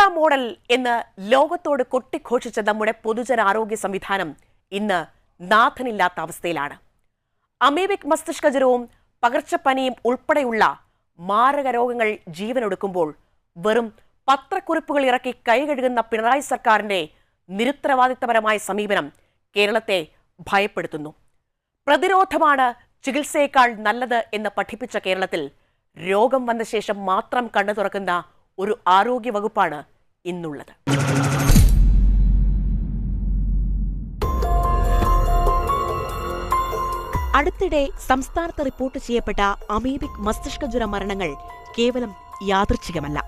Kerala model എന്ന് ലോകത്തോട് കൊട്ടിഘോഷിച്ച നമ്മുടെ പൊതുജനാരോഗ്യ സംവിധാനം ഇന്ന് നാഥനില്ലാത്ത അവസ്ഥയിലാണ്. അമീബിക് മസ്തിഷ്കജ്വരവും പകർച്ചപ്പനിയും ഉൾപ്പെടെയുള്ള മാരക രോഗങ്ങൾ ജീവനൊടുക്കുമ്പോൾ വെറും പത്രക്കുറിപ്പുകൾ ഇറക്കി കൈകഴുകുന്ന പിണറായി സർക്കാരിന്റെ നിരുത്തരവാദിത്തപരമായ സമീപനം കേരളത്തെ ഭയപ്പെടുത്തുന്നു. പ്രതിരോധമാണ് ചികിത്സയേക്കാൾ നല്ലത് എന്ന് പഠിപ്പിച്ച കേരളത്തിൽ രോഗം വന്ന ശേഷം മാത്രം കണ്ണു തുറക്കുന്ന ഒരു ആരോഗ്യ വകുപ്പാണ് ഇന്നുള്ളത്. അടുത്തിടെ സംസ്ഥാനത്ത് റിപ്പോർട്ട് ചെയ്യപ്പെട്ട അമീബിക് മസ്തിഷ്കജ്വര മരണങ്ങൾ കേവലം യാദൃച്ഛികമല്ല.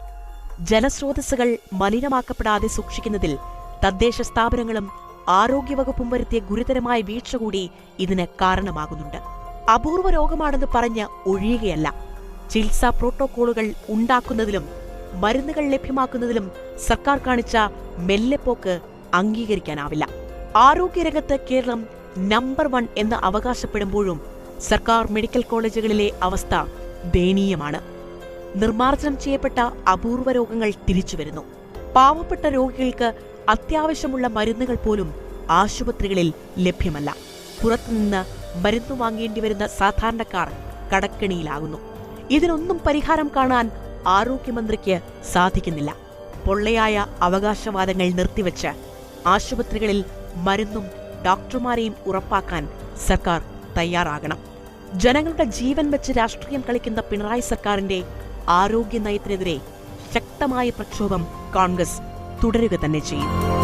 ജലസ്രോതസ്സുകൾ മലിനമാക്കപ്പെടാതെ സൂക്ഷിക്കുന്നതിൽ തദ്ദേശ സ്ഥാപനങ്ങളും ആരോഗ്യവകുപ്പും വരുത്തിയ ഗുരുതരമായ വീഴ്ച കൂടി ഇതിന് കാരണമാകുന്നുണ്ട്. അപൂർവ രോഗമാണെന്ന് പറഞ്ഞ് ഒഴിയുകയല്ല. ചികിത്സാ പ്രോട്ടോക്കോളുകൾ ഉണ്ടാക്കുന്നതിലും മരുന്നുകൾ ലഭ്യമാക്കുന്നതിലും സർക്കാർ കാണിച്ച മെല്ലെപ്പോക്ക് അംഗീകരിക്കാനാവില്ല. ആരോഗ്യരംഗത്ത് കേരളം നമ്പർ വൺ എന്ന് അവകാശപ്പെടുമ്പോഴും സർക്കാർ മെഡിക്കൽ കോളേജുകളിലെ അവസ്ഥ ദയനീയമാണ്. നിർമ്മാർജനം ചെയ്യപ്പെട്ട അപൂർവ രോഗങ്ങൾ തിരിച്ചുവരുന്നു. പാവപ്പെട്ട രോഗികൾക്ക് അത്യാവശ്യമുള്ള മരുന്നുകൾ പോലും ആശുപത്രികളിൽ ലഭ്യമല്ല. പുറത്തുനിന്ന് മരുന്ന് വാങ്ങേണ്ടി വരുന്ന സാധാരണക്കാർ കടക്കെണിയിലാകുന്നു. ഇതിനൊന്നും പരിഹാരം കാണാൻ ആരോഗ്യമന്ത്രിക്ക് സാധിക്കുന്നില്ല. പൊള്ളയായ അവകാശവാദങ്ങൾ നിർത്തിവെച്ച് ആശുപത്രികളിൽ മരുന്നും ഡോക്ടർമാരെയും ഉറപ്പാക്കാൻ സർക്കാർ തയ്യാറാകണം. ജനങ്ങളുടെ ജീവൻ വെച്ച് രാഷ്ട്രീയം കളിക്കുന്ന പിണറായി സർക്കാരിന്റെ ആരോഗ്യ നയത്തിനെതിരെ ശക്തമായ പ്രക്ഷോഭം കോൺഗ്രസ് തുടരുക തന്നെ ചെയ്യും.